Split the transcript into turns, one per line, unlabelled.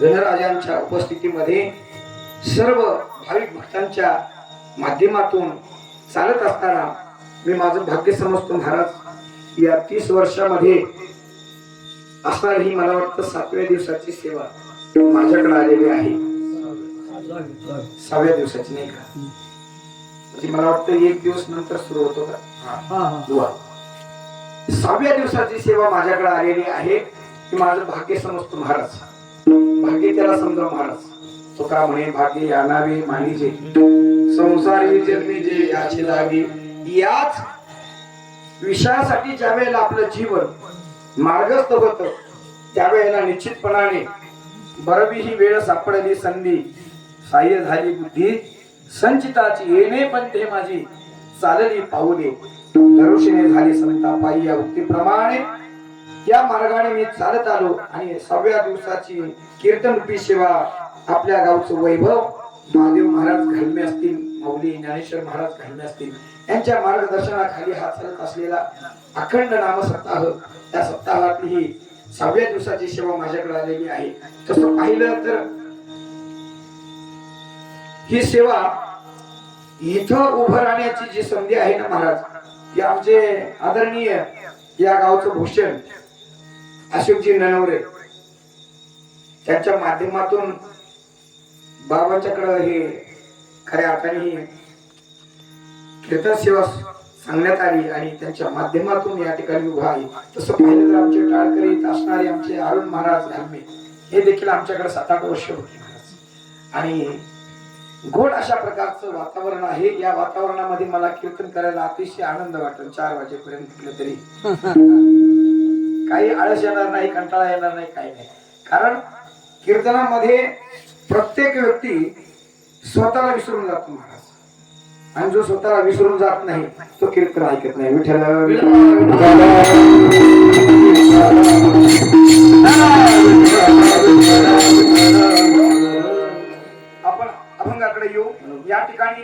गणराजांच्या उपस्थितीमध्ये सर्व भाविक भक्तांच्या माध्यमातून चालत असताना मी माझं भाग्य समजतो महाराज. या तीस वर्षामध्ये असणार ही मला वाटतं सातव्या दिवसाची सेवा माझ्याकडे आलेली आहे. सहाव्या दिवसाची नाही का? म्हणजे मला वाटतं एक दिवस नंतर सुरू होतो का? हा. सहाव्या दिवसाची सेवा माझ्याकडे आलेली आहे. की माझं भाग्य समजतो महाराज. भाग्य त्याला समजा महाराज. तुका म्हणे भाग्य यानावे मानिजे संसारी जन्मी जे याची लागे याच विषयासाठी ज्या वेळेला आपलं जीवन मार्गस्थ होत त्यावेळेला निश्चितपणाने बरबी ही वेळ सापडली संधी साह्य झाली बुद्धी संचिताची येणे पण ते माझी चालली पाहुले धरुषीने झाली संता पायी या उक्तीप्रमाणे या मार्गाने मी चालत आलो आणि सहाव्या दिवसाची कीर्तन रूपी सेवा आपल्या गावचं वैभव महादेव महाराज घालमे असतील मौली ज्ञानेश्वर महाराज घालमे असतील यांच्या मार्गदर्शनाखाली हा चालत असलेला अखंड नाम सप्ताह त्या सप्ताहातली ही सहाव्या दिवसाची सेवा माझ्याकडे आलेली आहे. तसं पाहिलं तर ही सेवा इथं उभं राहण्याची जी संधी आहे ना महाराज ती आमचे आदरणीय या गावचं भूषण अशोकजी ननवरे. त्यांच्या माध्यमातून बाबांच्याकडं हे खऱ्या अर्थाने ही कीर्तन सेवा सांगण्यात आली आणि त्यांच्या माध्यमातून या ठिकाणी उभा आहे. तसं पाहिलं तर आमचे टाळकरी असणारे आमचे अरुण महाराज धर्मे हे देखील आमच्याकडे सात आठ वर्ष होते आणि गोड अशा प्रकारचं वातावरण आहे. या वातावरणामध्ये मला कीर्तन करायला अतिशय आनंद वाटेल चार वाजेपर्यंत तरी काही आळस येणार नाही कंटाळा येणार नाही काही नाही. कारण कीर्तनामध्ये प्रत्येक व्यक्ती स्वतःला विसरून जातो महाराज. आणि जो स्वतःला विसरून जात नाही तो कीर्तन ऐकत नाही. विठ्ठल विठ्ठल. आपण अभंगाकडे येऊ. या ठिकाणी